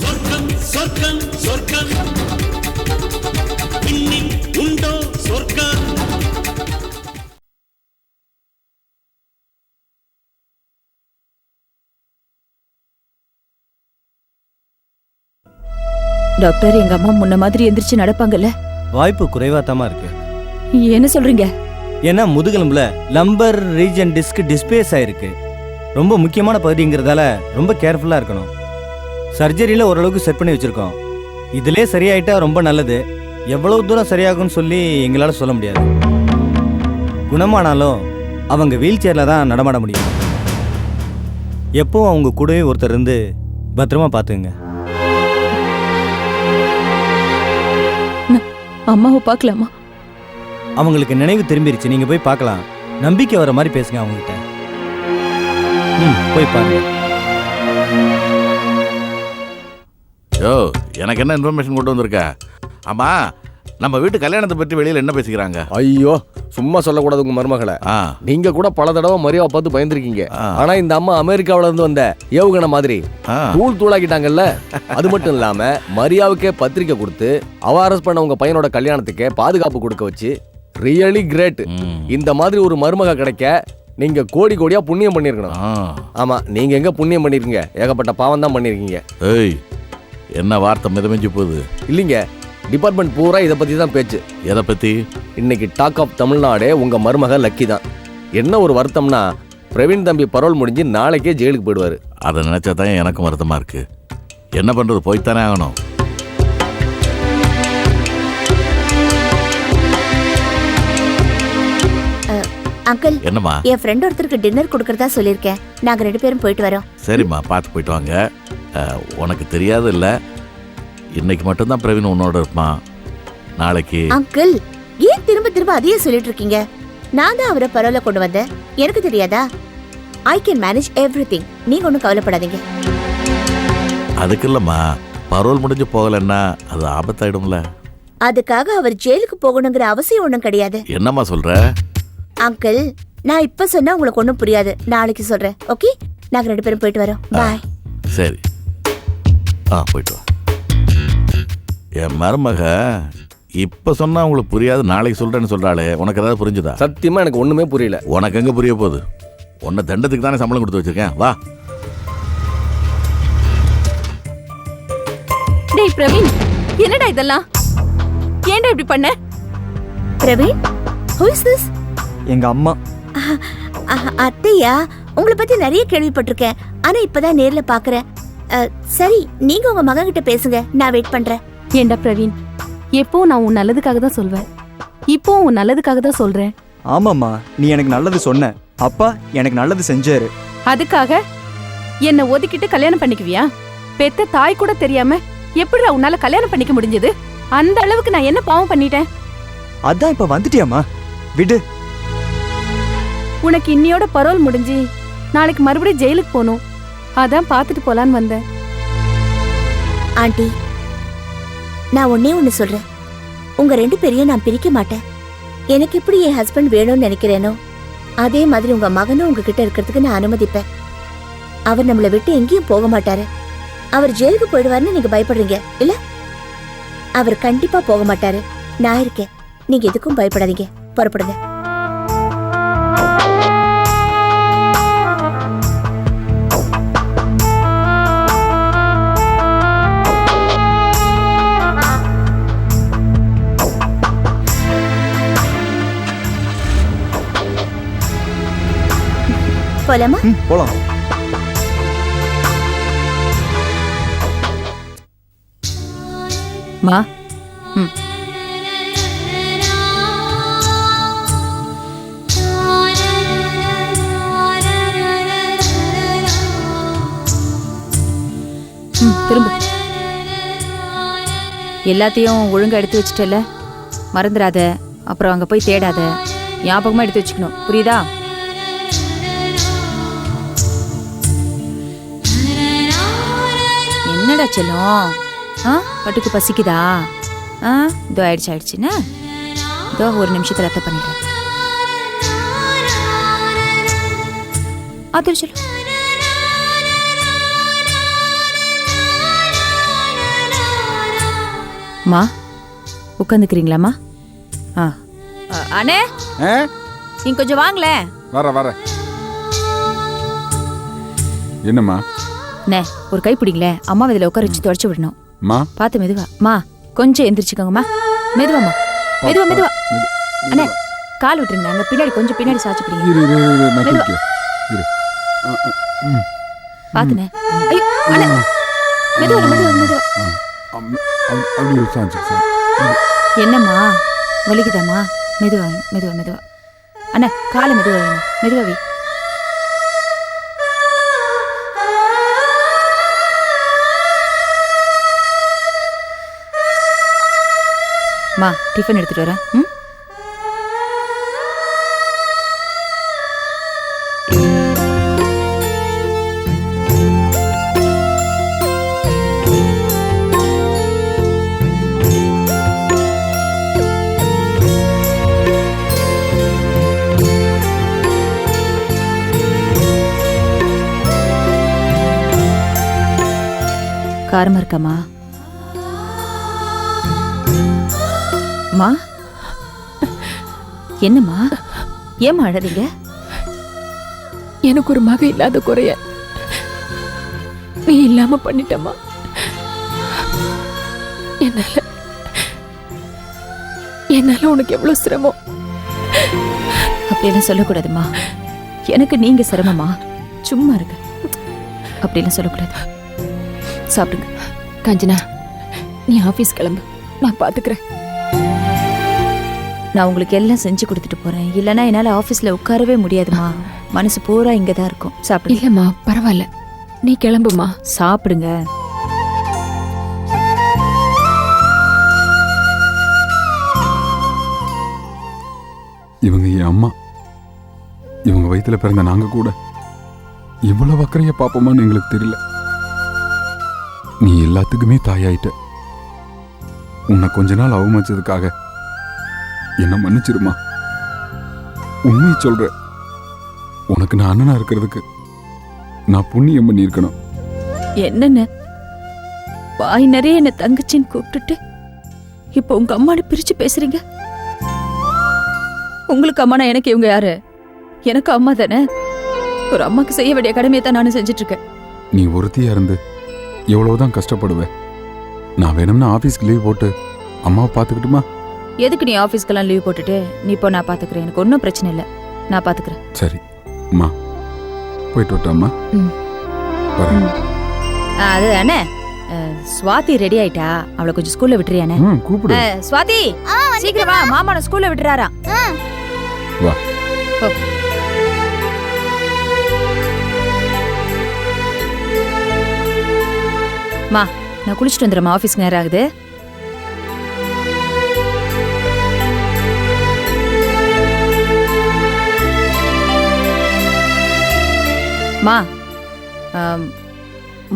சொர்க்கம் சொர்க்கம் சொர்க்கம். இன்னில் உண்டோ சொர்க்கம்? டாக்டர் எங்க அம்மா முன்ன மாதிரி எந்திரிச்சு நடப்பாங்கல்ல? வாய்ப்பு குறைவாத்தாமா இருக்கு. என்ன சொல்றீங்க? ஏன்னா முதுகெலும்புல லம்பர் ரீஜன் டிஸ்க் டிஸ்பேஸ் ஆயிருக்கு. ரொம்ப முக்கியமான பகுதிங்கிறதால ரொம்ப கேர்ஃபுல்லாக இருக்கணும். சர்ஜரியில் ஓரளவுக்கு செட் பண்ணி வச்சுருக்கோம். இதிலே சரியாயிட்டா ரொம்ப நல்லது. எவ்வளோ தூரம் சரியாகும்னு சொல்லி எங்களால் சொல்ல முடியாது. குணமானாலும் அவங்க வீல் சேரில் தான் நடமாட முடியும். எப்பவும் அவங்க கூடவே ஒருத்தர் இருந்து பத்திரமா பார்த்துங்க அம்மாவை பார்க்கலாமா? அவங்களுக்கு நினைவு திரும்பிருச்சு. நீங்க போய் பார்க்கலாம். நம்பிக்கை வர மாதிரி பேசுங்க அவங்ககிட்ட. ம் போய் பாருங்க. யோ எனக்கு என்ன இன்ஃபர்மேஷன் கொண்டு வந்திருக்க? ஆமா நம்ம வீட்டு கல்யாணத்தை பற்றி வெளியில என்ன பேசிக்கிறாங்க? ஐயோ சும்மா சொல்லக்கூடாது உங்க மருமகளை. ஆ. நீங்க கூட பல தடவை மரியாதை பார்த்து பயந்துருக்கீங்க. ஆ. ஆனா இந்த அம்மா அமெரிக்காவுல இருந்து வந்த ஏவுகணை மாதிரி ஆ. தூள் தூளாக்கிட்டாங்கல்ல? அது மட்டும் இல்லாம மரியாவுக்கே பத்திரிக்கை கொடுத்து அவ அரெஸ்ட் பண்ண உங்க பையனோட கல்யாணத்துக்கே பாதுகாப்பு கொடுக்க வச்சு ரியலி கிரேட். இந்த மாதிரி ஒரு மருமக கிடைக்க நீங்க கோடி கோடியா புண்ணியம் பண்ணிருக்கணும். ஆமா நீங்க எங்க புண்ணியம் பண்ணிருக்கீங்க? ஏகப்பட்ட பாவம் தான் பண்ணிருக்கீங்க. ஏய் என்ன வார்த்தை மிதமிஞ்சு போகுது? இல்லைங்க டிபார்ட்மெண்ட் பூரா இதை பத்தி தான் பேச்சு. எதை பத்தி? இன்னைக்கு டாக் ஆஃப் தமிழ்நாடே உங்க மருமக லக்கி தான். என்ன ஒரு வருத்தம்னா பிரவீன் தம்பி பரோல் முடிஞ்சு நாளைக்கே ஜெயிலுக்கு போயிடுவாரு. அதை நினைச்சா தான் எனக்கும் வருத்தமா இருக்கு. என்ன பண்றது போய்த்தானே ஆகணும். அங்கிள் என்னம்மா? என் ஃப்ரெண்ட் ஒருத்தருக்கு டின்னர் கொடுக்கறதா சொல்லியிருக்கேன். நாங்க ரெண்டு பேரும் போயிட்டு வரோம். சரிம்மா பார்த்து போயிட்டு வாங்க. அஹ், உனக்கு தெரியாது இல்ல இன்னைக்கு மட்டும்தான் பிரவீன் உன்னோட இருப்பான். நாளைக்கு அங்கிள் ஏன் திரும்ப திரும்ப அதையே சொல்லிட்டு இருக்கீங்க? நான் தான் அவரை பரவாயில்ல கொண்டு வந்தேன். எனக்கு தெரியாதா? I can manage everything நீங்க ஒன்றும் கவலைப்படாதீங்க. அதுக்கு இல்லம்மா பரோல் முடிஞ்சு போகலன்னா அது ஆபத்தாயிடும்ல. அதுக்காக அவர் ஜெயிலுக்கு போகணுங்கிற அவசியம் ஒன்றும் கிடையாது. என்னம்மா சொல்ற? அங்கிள் நான் இப்ப சொன்னா உங்களுக்கு ஒன்றும் புரியாது. நாளைக்கு சொல்றேன். ஓகே நாங்க ரெண்டு பேரும் போயிட்டு வரோம். பாய் சரி. ஆ போயிட்டு வா. என் மருமக இப்ப சொன்னா உங்களுக்கு புரியாது நாளைக்கு சொல்றேன்னு சொல்றாளே. உனக்கு ஏதாவது புரிஞ்சுதா? சத்தியமா எனக்கு ஒண்ணுமே புரியல. உனக்கு எங்க புரிய போகுது? உன்னை தண்டத்துக்கு தானே சம்பளம் கொடுத்து வச்சிருக்கேன். வா. டேய் பிரவீன் என்னடா இதெல்லாம்? ஏன்டா இப்படி பண்ண? பிரவீன் ஹூ இஸ் திஸ் எங்க அம்மா. அத்தையா? உங்களை பத்தி நிறைய கேள்விப்பட்டிருக்கேன். ஆனா இப்பதான் நேர்ல பாக்குறேன். சரி நீங்க உங்க மகன் கிட்ட பேசுங்க. நான் வெயிட் பண்றேன். ஏண்டா பிரவீன்? எப்போ நான் உன் நல்லதுக்காக தான் சொல்வேன். இப்போ உன் நல்லதுக்காக தான் சொல்றேன். ஆமாம்மா நீ எனக்கு நல்லது சொன்ன. அப்பா எனக்கு நல்லது செஞ்சாரு. அதுக்காக என்னை ஒதுக்கிட்டு கல்யாணம் பண்ணிக்குவியா? பெத்த தாய் கூட தெரியாம எப்படிடா உன்னால கல்யாணம் பண்ணிக்க முடிஞ்சது? அந்த அளவுக்கு நான் என்ன பாவம் பண்ணிட்டேன்? அதான் இப்ப வந்துட்டியாம்மா. விடு. உனக்கு இன்னியோட பரோல் முடிஞ்சு நாளைக்கு மறுபடியும் ஜெயிலுக்கு போகணும். அதான் பார்த்துட்டு போலான்னு வந்தேன். ஆண்டி நான் ஒன்னே ஒன்று சொல்றேன். உங்க ரெண்டு பேரையும் நான் பிரிக்க மாட்டேன். எனக்கு எப்படி என் ஹஸ்பண்ட் வேணும்னு நினைக்கிறேனோ அதே மாதிரி உங்க மகனும் உங்ககிட்ட இருக்கிறதுக்கு நான் அனுமதிப்பேன். அவர் நம்மளை விட்டு எங்கேயும் போக மாட்டாரு. அவர் ஜெயிலுக்கு போயிடுவாருன்னு நீங்க பயப்படுறீங்க இல்ல? அவர் கண்டிப்பா போக மாட்டாரு. நான் இருக்கேன். நீங்க எதுக்கும் பயப்படாதீங்க. புறப்படுங்க. போலாமா? போலாம். மா. திரும்ப. எல்லாத்தையும் ஒழுங்கா எடுத்து வச்சிட்டல மறந்துடாத அப்புறம் அங்க போய் தேடாத. ஞாபகமா எடுத்து வச்சுக்கணும். புரியுதா? என்னடா செல்லம்? ஆ பட்டுக்கு பசிக்குதா? ஆ இதோ ஆயிடுச்சு ஆயிடுச்சுன்னா இதோ ஒரு நிமிஷத்துல ரத்த பண்ணிடுறேன். பார்த்துட்டு சொல்லு மா உட்காந்துக்கிறீங்களாம்மா? ஆ அண்ணே? நீங்க கொஞ்சம் வாங்களேன். வர வர என்னம்மா? அண்ணே ஒரு கை பிடிங்களேன் அம்மா இதில் உட்கார வச்சு தொடச்சு விடணும். மா. பார்த்து மெதுவா. மா கொஞ்சம் எந்திரிச்சுக்கோங்கம்மா மெதுவாம்மா மெதுவா மெதுவா அண்ணே கால் விட்டுருங்க அங்க பின்னாடி கொஞ்சம் பின்னாடி சாச்சு பிடிங்க. பாத்துனே ஐயோ அண்ணே. மெதுவா மெதுவா மெதுவா. என்னம்மா? வலிக்குதாம்மா? மெதுவா மெதுவா மெதுவா. அண்ணா காலை மெதுவா வைங்க. மா டிஃபன் எடுத்துட்டு வரேன். ம்? காரமா இருக்காமா மா என்னம்மா? ஏம்மா அழறீங்க? எனக்கு ஒரு மக இல்லாத குறைய நீ இல்லாம பண்ணிட்டம்மா. என்னால என்னால உனக்கு எவ்வளவு சிரமம்? அப்படியெல்லாம் சொல்லக்கூடாதும்மா. எனக்கு நீங்க சிரமமா? சும்மா இருங்க. அப்படியெல்லாம் சொல்லக்கூடாது. சாப்பிடுங்க. காஞ்சனா நீ ஆபீஸ் கிளம்பு. நான் பாத்துக்கிறேன். நான் உங்களுக்கு எல்லாம் செஞ்சு கொடுத்துட்டு போறேன். இல்லைன்னா என்னால ஆபீஸ்ல உட்காரவே முடியாதுமா. மனசு பூரா இங்க தான் இருக்கும். சாப்பிடுங்க இல்லம்மா பரவாயில்ல. நீ கிளம்புமா? சாப்பிடுங்க. இவங்க என் அம்மா. இவங்க வயித்துல பிறந்த நாங்க கூட. இவ்வளவு அக்கறைய பாப்போமான்னு எங்களுக்கு தெரியல. நீ எல்லாத்துக்குமே தாயாயிட்ட. உன்னை கொஞ்ச நாள் அவமதிச்சதுக்காக என்ன மன்னிச்சிருமா உண்மையை சொல்ற. உனக்கு நான் அண்ணனா இருக்கிறதுக்கு நான் புண்ணியம் பண்ணியிருக்கணும். என்னன்னு? வாய் நிறைய என்ன தங்கச்சின்னு கூப்பிட்டுட்டு இப்போ உங்க அம்மானு பிரிச்சு பேசுறீங்க? உங்களுக்கு அம்மானா எனக்கு இவங்க யாரு? எனக்கு அம்மா தானே? ஒரு அம்மாக்கு செய்ய வேண்டிய கடமையை தான் நானும் செஞ்சுட்டு இருக்கேன் நீ ஒருத்தியா இருந்து எவ்வளவுதான் கஷ்டப்படுவ. நான் வேணும்னா ஆபீஸ்க்கு லீவ் போட்டு அம்மாவை பார்த்துக்கிட்டுமா? எதுக்கு நீ ஆஃபீஸ்க்கெல்லாம் லீவ் போட்டுட்டு? நீ இப்போ நான் பாத்துக்கிறேன். எனக்கு ஒன்றும் பிரச்சனை இல்லை. நான் பாத்துக்கிறேன். சரி அம்மா போயிட்டு வரட்டாம்மா ம். வரேன். ஆ, அது அண்ணே அஹ், சுவாதி ரெடி ஆயிட்டா? அவளை கொஞ்சம் ஸ்கூல்ல விட்டுறியானே ம் கூப்பிடு. அஹ், சுவாதி சீக்கிரம் வா மாமா ஸ்கூல்ல விட்டுறாராம் வா. போ. மா நான் குளிச்சுட்டு வந்துடுறேன் ஆஃபீஸ்க்கு நேரம் ஆகுது. மா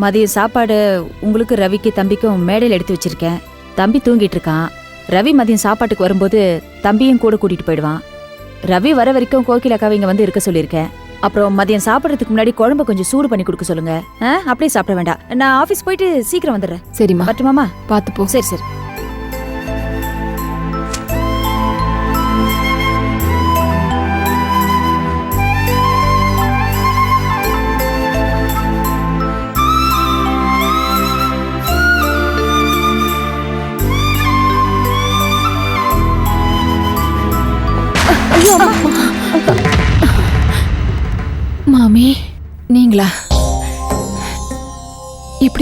மதிய சாப்பாடு உங்களுக்கு ரவிக்கு தம்பிக்கும் மேடையில் எடுத்து வச்சிருக்கேன். தம்பி தூங்கிட்டு இருக்கான். ரவி மதியம் சாப்பாட்டுக்கு வரும்போது தம்பியும் கூட கூட்டிட்டு போயிடுவான். ரவி வர வரைக்கும் கோகில் அக்காவை இங்க வந்து இருக்க சொல்லியிருக்கேன். அப்புறம் மதியம் சாப்பிட்றதுக்கு முன்னாடி குழம்பு கொஞ்சம் சூடு பண்ணி கொடுக்க சொல்லுங்க. அப்படியே சாப்பிட வேண்டாம். நான் ஆஃபீஸ் போயிட்டு சீக்கிரம் வந்துடுறேன். சரிம்மா. வரட்டுமாமா பாத்து போ சரி சரி.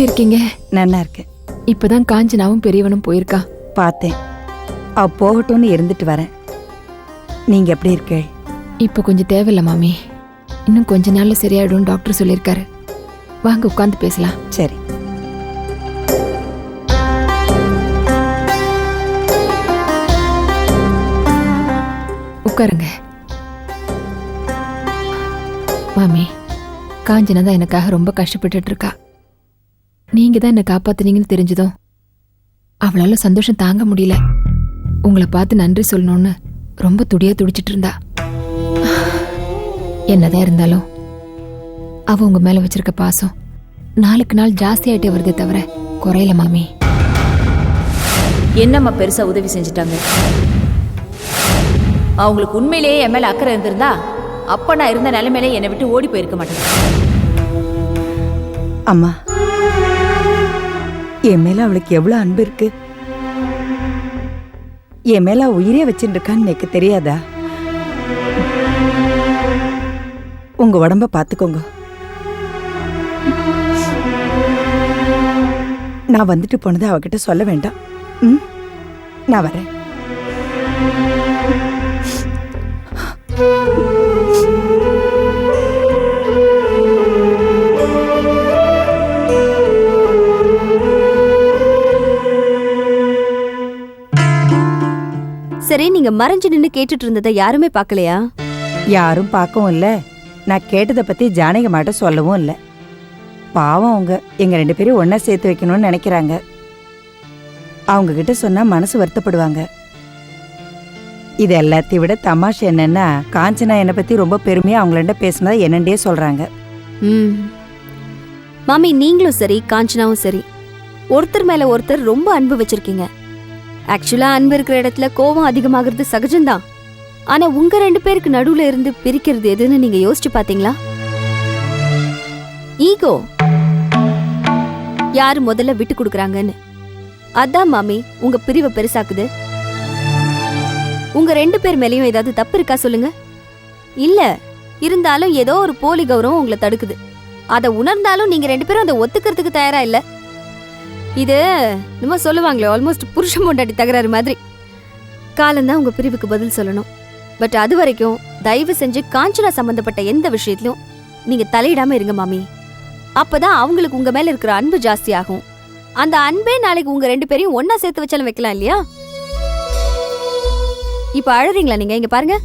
எப்படி இருக்கீங்க? நல்லா இருக்கேன். இப்பதான் காஞ்சனாவும் பெரியவனும் போயிருக்கா? பார்த்தேன். அவ போகட்டும்னு இருந்துட்டு வரேன். நீங்க எப்படி இருக்கீள் இப்ப கொஞ்சம் தேவையில்ல மாமி. இன்னும் கொஞ்ச நாள்ல சரியாயிடும் டாக்டர் சொல்லியிருக்காரு. வாங்க உட்காந்து பேசலாம். சரி. உட்காருங்க. மாமி காஞ்சனா தான் எனக்காக ரொம்ப கஷ்டப்பட்டுட்டு இருக்கா. நீங்க தான் என்னை காப்பாத்துனீங்கன்னு தெரிஞ்சதும் அவளால சந்தோஷம் தாங்க முடியல. உங்களை பார்த்து நன்றி சொல்லணும்னு ரொம்ப துடியா துடிச்சிட்டு இருந்தா. என்னதான் இருந்தாலும் அவ உங்க மேல வச்சிருக்க பாசம் நாளுக்கு நாள் ஜாஸ்தியாயிட்டே வருதே தவிர குறையல மாமி. என்னம்மா பெருசா உதவி செஞ்சுட்டாங்க? அவங்களுக்கு உண்மையிலேயே என் மேல அக்கறை இருந்திருந்தா அப்ப நான் இருந்த நிலைமையிலே என்னை விட்டு ஓடி போயிருக்க மாட்டேன். அம்மா என் மேல அவளுக்கு எவ்வளவு அன்பு இருக்கு? என் மேல உயிரே வச்சுட்டு இருக்கான்னு எனக்கு தெரியாதா? உங்க உடம்ப பாத்துக்கோங்க. நான் வந்துட்டு போனதை அவகிட்ட சொல்ல வேண்டாம். ம்? நான் வரேன். சரி நீங்க மறைஞ்சு நின்னு கேட்டுட்டு இருந்ததை யாருமே பார்க்கலையா? யாரும் பார்க்கவும் இல்ல. நான் கேட்டதை பத்தி ஜானகி மாட்ட சொல்லவும் இல்ல. பாவம் அவங்க. எங்க ரெண்டு பேரும் ஒண்ணா சேர்த்து வைக்கணும்னு நினைக்கிறாங்க. அவங்க கிட்ட சொன்னா மனசு வருத்தப்படுவாங்க. இது எல்லாத்தையும் விட தமாஷ் என்னன்னா காஞ்சனா என்னை பத்தி ரொம்ப பெருமையா அவங்கள்ட்ட பேசினதா என்னண்டே சொல்றாங்க. ம். மாமி நீங்களும் சரி காஞ்சனாவும் சரி. ஒருத்தர் மேல ஒருத்தர் ரொம்ப அன்பு வச்சிருக்கீங்க. ஆக்சுவலா அன்பு இருக்கிற இடத்துல கோவம் அதிகமாகிறது சகஜம்தான். ஆனா உங்க ரெண்டு பேருக்கு நடுவுல இருந்து பிரிக்கிறது எதுன்னு நீங்க யோசிச்சு பாத்தீங்களா? ஈகோ யாரு முதல்ல விட்டு கொடுக்குறாங்கன்னு. அதான் மாமி உங்க பிரிவை பெருசாக்குது. உங்க ரெண்டு பேர் மேலயும் ஏதாவது தப்பு இருக்கா சொல்லுங்க. இல்ல இருந்தாலும் ஏதோ ஒரு போலி கௌரவம் உங்களை தடுக்குது. அதை உணர்ந்தாலும் நீங்க ரெண்டு பேரும் அதை ஒத்துக்கிறதுக்கு தயாரா இல்ல. இது நம்ம சொல்லுவாங்களே ஆல்மோஸ்ட் புருஷன் பொண்டாட்டி தகராறு மாதிரி. காலந்தான் உங்கள் பிரிவுக்கு பதில் சொல்லணும். பட் அது வரைக்கும் தயவு செஞ்சு காஞ்சனா சம்மந்தப்பட்ட எந்த விஷயத்திலும் நீங்கள் தலையிடாமல் இருங்க மாமி. அப்பதான் அவங்களுக்கு உங்கள் மேலே இருக்கிற அன்பு ஜாஸ்தியாகும். அந்த அன்பே நாளைக்கு உங்கள் ரெண்டு பேரையும் ஒன்றா சேர்த்து வச்சாலும் வைக்கலாம் இல்லையா? இப்போ அழறீங்களா நீங்கள் இங்கே பாருங்க.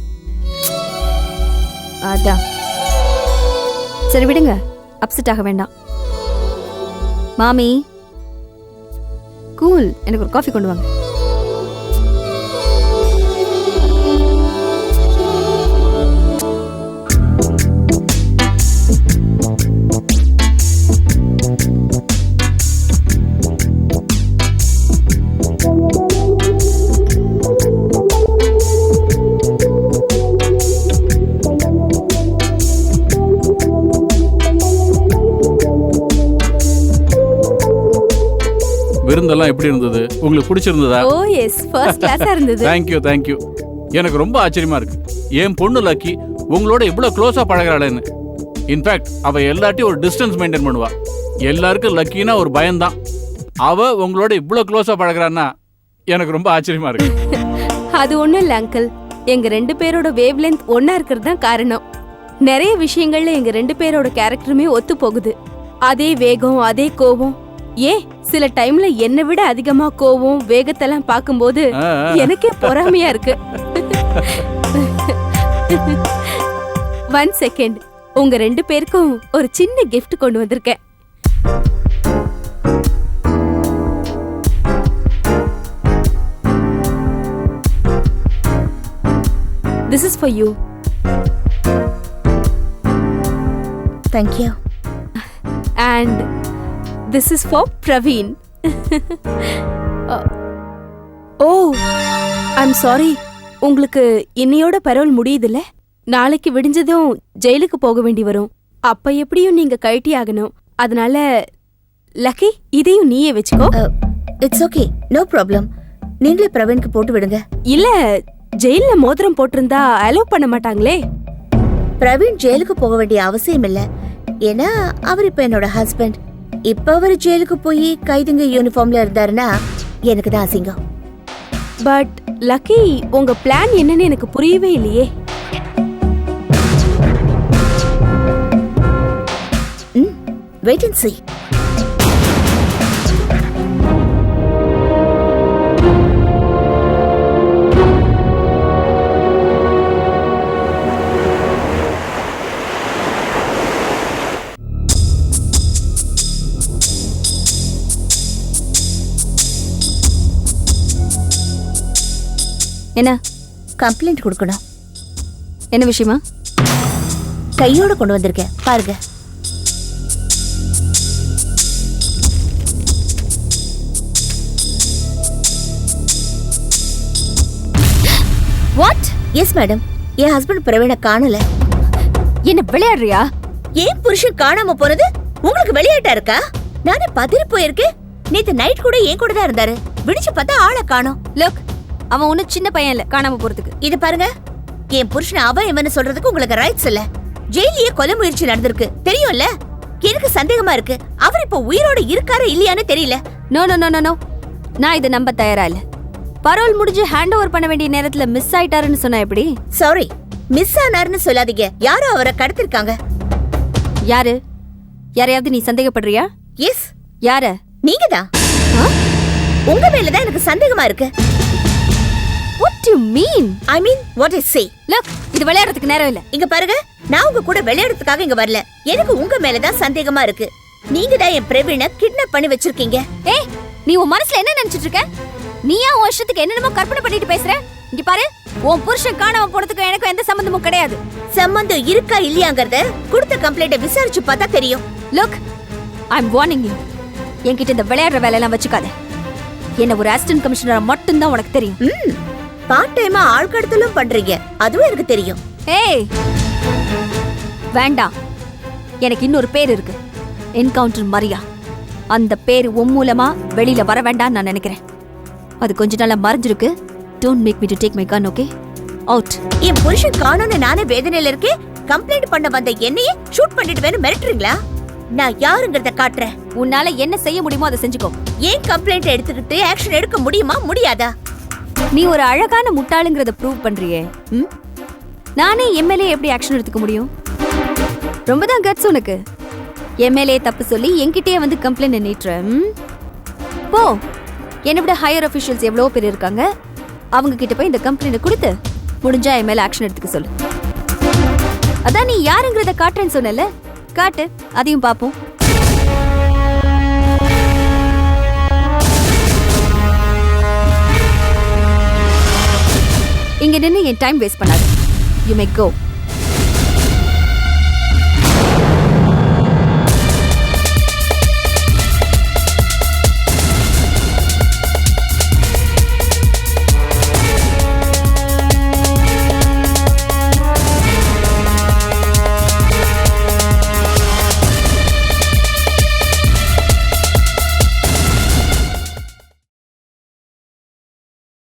அதான் சரி விடுங்க. அப்செட் ஆக வேண்டாம். மாமி கூல் எனக்கு ஒரு காஃபி கொண்டு வாங்க. விருந்தெல்லாம் எப்படி இருந்தது? உங்களுக்கு பிடிச்சிருந்ததா? ஓ எஸ் ஃபர்ஸ்ட் கிளாஸா இருந்தது. தேங்க்யூ தேங்க்யூ எனக்கு ரொம்ப ஆச்சரியமா இருக்கு. என் பொண்ணு லக்கி உங்களோட இவ்வளவு க்ளோஸா பழகுறாளேன்னு. இன்ஃபேக்ட் அவ எல்லாத்தையும் ஒரு டிஸ்டன்ஸ் மெயின்டைன் பண்ணுவா. எல்லாருக்கும் லக்கினா ஒரு பயம்தான். அவ உங்களோட இவ்வளவு க்ளோஸா பழகுறான்னா எனக்கு ரொம்ப ஆச்சரியமா இருக்கு. அது ஒண்ணும் இல்ல அங்கிள் எங்க ரெண்டு பேரோட வேவ் லென்த் ஒன்னா இருக்கிறது தான் காரணம். நிறைய விஷயங்கள்ல எங்க ரெண்டு பேரோட கேரக்டருமே ஒத்து போகுது அதே வேகம் அதே கோவம் ஏன் சில டைம்ல என்னை விட அதிகமா கோவம் வேகத்தெல்லாம் பார்க்கும்போது. எனக்கே பொறாமையா இருக்கு. ஒன் செகண்ட் உங்க ரெண்டு பேருக்கும் ஒரு சின்ன gift கொண்டு வந்திருக்கேன். This is for you thank you and this is for Praveen oh I'm sorry உங்களுக்கு இன்னையோட பரோல் முடியுதுல்ல? நாளைக்கு விடிஞ்சதும் ஜெயிலுக்கு போக வேண்டி வரும். அப்ப எப்படியும் நீங்க கழட்டி ஆகணும். அதனால லக்கி இதையும் நீயே வச்சுக்கோ. இட்ஸ் ஓகே நோ ப்ராப்ளம் நீங்களே பிரவீனுக்கு போட்டு விடுங்க. இல்ல ஜெயில்ல மோதிரம் போட்டிருந்தா அலோவ் பண்ண மாட்டாங்களே. பிரவீன் ஜெயிலுக்கு போக வேண்டிய அவசியம் இல்ல. ஏன்னா அவர் இப்ப என்னோட ஹஸ்பண்ட் இப்ப அவர் ஜெயிலுக்கு போய் கைதுங்க யூனிஃபார்ம்ல இருந்தாருன்னா எனக்கு தான் அசிங்கம். பட் லக்கி உங்க பிளான் என்னன்னு எனக்கு புரியவே இல்லையே. Wait and see. என்ன? கம்ப்ளைண்ட் கொடுக்கணும். என்ன விஷயமா? கையோட கொண்டு வந்திருக்கேன் பாருங்க. வாட் எஸ் மேடம் என் ஹஸ்பண்ட் பிரவீனை காணல. என்ன விளையாடுறியா? ஏன் புருஷன் காணாம போறது? உங்களுக்கு விளையாட்டா இருக்கா? நானே பதறி போயிருக்கேன். நேத்து நைட் கூட என் கூட தான் இருந்தாரு. விடிச்சு பார்த்தா ஆளை காணும். லுக் அவன் ஒன்னும் சின்ன பையன் இல்ல காணாம போறதுக்கு. இது பாருங்க. என் புருஷன் அவன் இவன்னு சொல்றதுக்கு உங்களுக்கு ரைட்ஸ் இல்ல. ஜெயிலியே கொலை முயற்சி நடந்திருக்கு. தெரியும்ல? எனக்கு சந்தேகமா இருக்கு? அவர் இப்ப உயிரோட இருக்காரா இல்லையான்னு தெரியல. No no no no no நான் இதை நம்ப தயாரா இல்ல. பரோல் முடிஞ்சு ஹேண்ட் ஓவர் பண்ண வேண்டிய நேரத்துல மிஸ் ஆயிட்டாருன்னு சொன்னா எப்படி? சாரி மிஸ் ஆனாருன்னு சொல்லாதீங்க. யாரோ அவரை கடத்திருக்காங்க. யாரு? யாரையாவது நீ சந்தேகப்படுறியா? எஸ் யார? நீங்கதான். உங்க மேலதான் எனக்கு சந்தேகமா இருக்கு. What you mean I mean what is say look இது விளையாடுறதுக்கு நேரம் இல்ல. இங்க பாருங்க நான் உங்க கூட விளையாடுறதுக்காக இங்க வரல. எனக்கு உங்க மேலதான் சந்தேகமா இருக்கு. நீங்க தான் என் பிரவீனை கிட்னாப் பண்ணி வச்சிருக்கீங்க. ஏய் நீ உன் மனசுல என்ன நினைச்சிட்டு இருக்க? நீயா உன் இஷ்டத்துக்கு என்னென்னமோ கற்பனை பண்ணிட்டு பேசுற? இங்க பாரு உன் புருஷன் காணாம போனதுக்கு எனக்கு எந்த சம்பந்தமும் கிடையாது. சம்பந்தம் இருக்கா இல்லையாங்கறத கொடுத்த கம்ப்ளைண்ட விசாரிச்சு பார்த்தா தெரியும். Look I am warning you என்கிட்ட இந்த விளையாடுற வேலையெல்லாம் வச்சுக்காத. என்ன ஒரு அசிஸ்டன்ட் கமிஷனரா மட்டும்தான் உனக்கு தெரியும். ம். பார்ட் டைமா ஆள் கடத்தலும் பண்றீங்க. அதுவும் எனக்கு தெரியும். ஏய்! வேண்டாம். எனக்கு இன்னொரு பேர் இருக்கு. என்கவுண்டர் மரியா அந்த பேர் உன் மூலமா வெளியில வர வேண்டாம்னு நான் நினைக்கிறேன். அது கொஞ்ச நாளா மறைஞ்சிருக்கு. Don't make me to take my gun okay out என் புருஷன் காணோம்னு நானே வேதனையில இருக்கேன் கம்ப்ளைண்ட் பண்ண வந்த என்னையே ஷூட் பண்ணிட்டு மிரட்டுறீங்களா? நான் யாருங்கறத காட்டுறேன். உன்னால என்ன செய்ய முடியுமோ அதை செஞ்சுக்கோ. ஏன் கம்ப்ளைண்ட் எடுத்துக்கிட்டு ஆக்ஷன் எடுக்க முடியுமா? முடியாதா? நீ ஒரு அழகான முட்டாளுங்கிறத ப்ரூவ் பண்றியே. ம்? நானே எம்எல்ஏ எப்படி ஆக்ஷன் எடுத்துக்க முடியும்? ரொம்ப தான் கட்ஸ் உனக்கு. எம்எல்ஏ தப்பு சொல்லி என்கிட்டயே வந்து கம்ப்ளைண்ட் நின்றுற ம்? போ. என்னை விட ஹையர் அஃபிஷியல்ஸ் எவ்வளோ பேர் இருக்காங்க? அவங்க கிட்ட போய் இந்த கம்ப்ளைண்ட் கொடுத்து முடிஞ்சா என் மேலே ஆக்ஷன் எடுத்துக்க சொல்லு. அதான் நீ யாருங்கிறத காட்டுறேன்னு சொன்னல காட்டு அதையும் பார்ப்போம். இங்க நின்னு என் டைம் வேஸ்ட் பண்ணாது யூ மே கோ